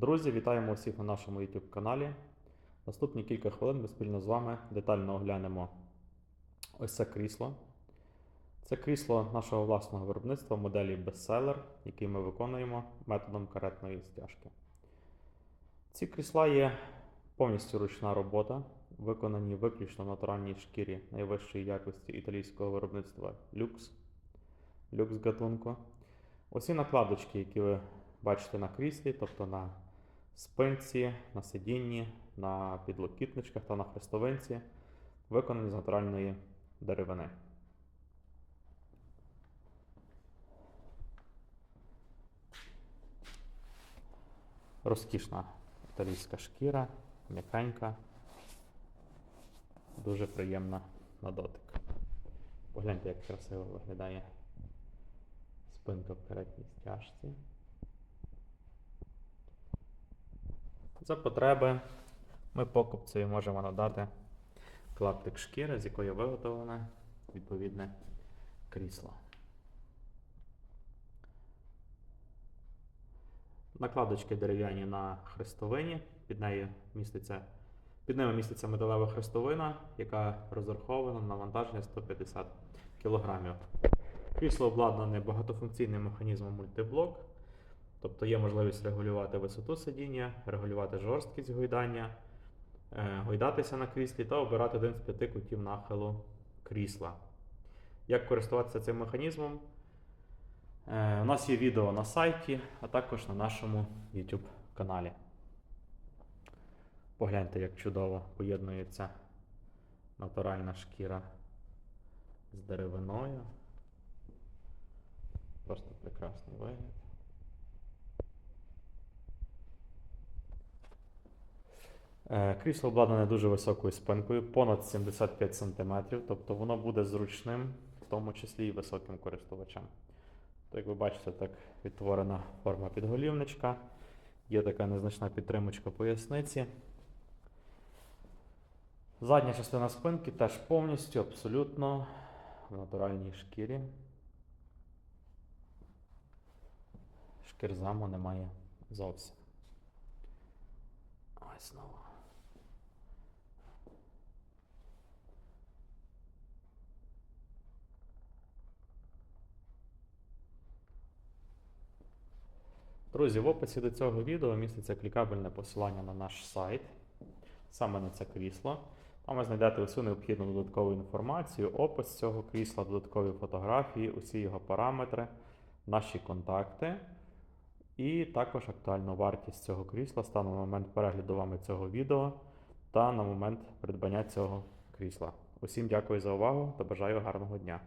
Друзі, вітаємо усіх на нашому YouTube каналі. Наступні кілька хвилин ми спільно з вами детально оглянемо ось це крісло. Це крісло нашого власного виробництва моделі Bestseller, який ми виконуємо методом каретної стяжки. Ці крісла є повністю ручна робота, виконані виключно в натуральній шкірі найвищої якості італійського виробництва Lux, Lux гатунку. Усі накладочки, які ви бачите на кріслі, тобто на спинці, на сидінні, на підлокітничках та на хрестовинці, виконані з натуральної деревини. Розкішна італійська шкіра, м'якенька, дуже приємна на дотик. Погляньте, як красиво виглядає спинка в передній стяжці. За потреби ми покупцею можемо надати клаптик шкіри, з якої виготовлене відповідне крісло. Накладочки дерев'яні на хрестовині. Під нею міститься, під ними міститься металева хрестовина, яка розрахована на навантаження 150 кг. Крісло обладнане багатофункційним механізмом мультиблок. Тобто є можливість регулювати висоту сидіння, регулювати жорсткість гойдання, е, гойдатися на кріслі та обирати один з п'яти кутів нахилу крісла. Як користуватися цим механізмом? Е, У нас є відео на сайті, а також на нашому YouTube каналі. Погляньте, як чудово поєднується натуральна шкіра з деревиною. Просто прекрасний вигляд. Крісло обладнане дуже високою спинкою, понад 75 см, тобто воно буде зручним, в тому числі і високим користувачам. То, як ви бачите, так відтворена форма підголівничка, є така незначна підтримочка поясниці. Задня частина спинки теж повністю абсолютно в натуральній шкірі. Шкірзаму немає зовсім. Ось знову. Друзі, в описі до цього відео міститься клікабельне посилання на наш сайт, саме на це крісло. Там ви знайдете усю необхідну додаткову інформацію, опис цього крісла, додаткові фотографії, усі його параметри, наші контакти. І також актуальну вартість цього крісла станом на момент перегляду вами цього відео та на момент придбання цього крісла. Усім дякую за увагу та бажаю гарного дня!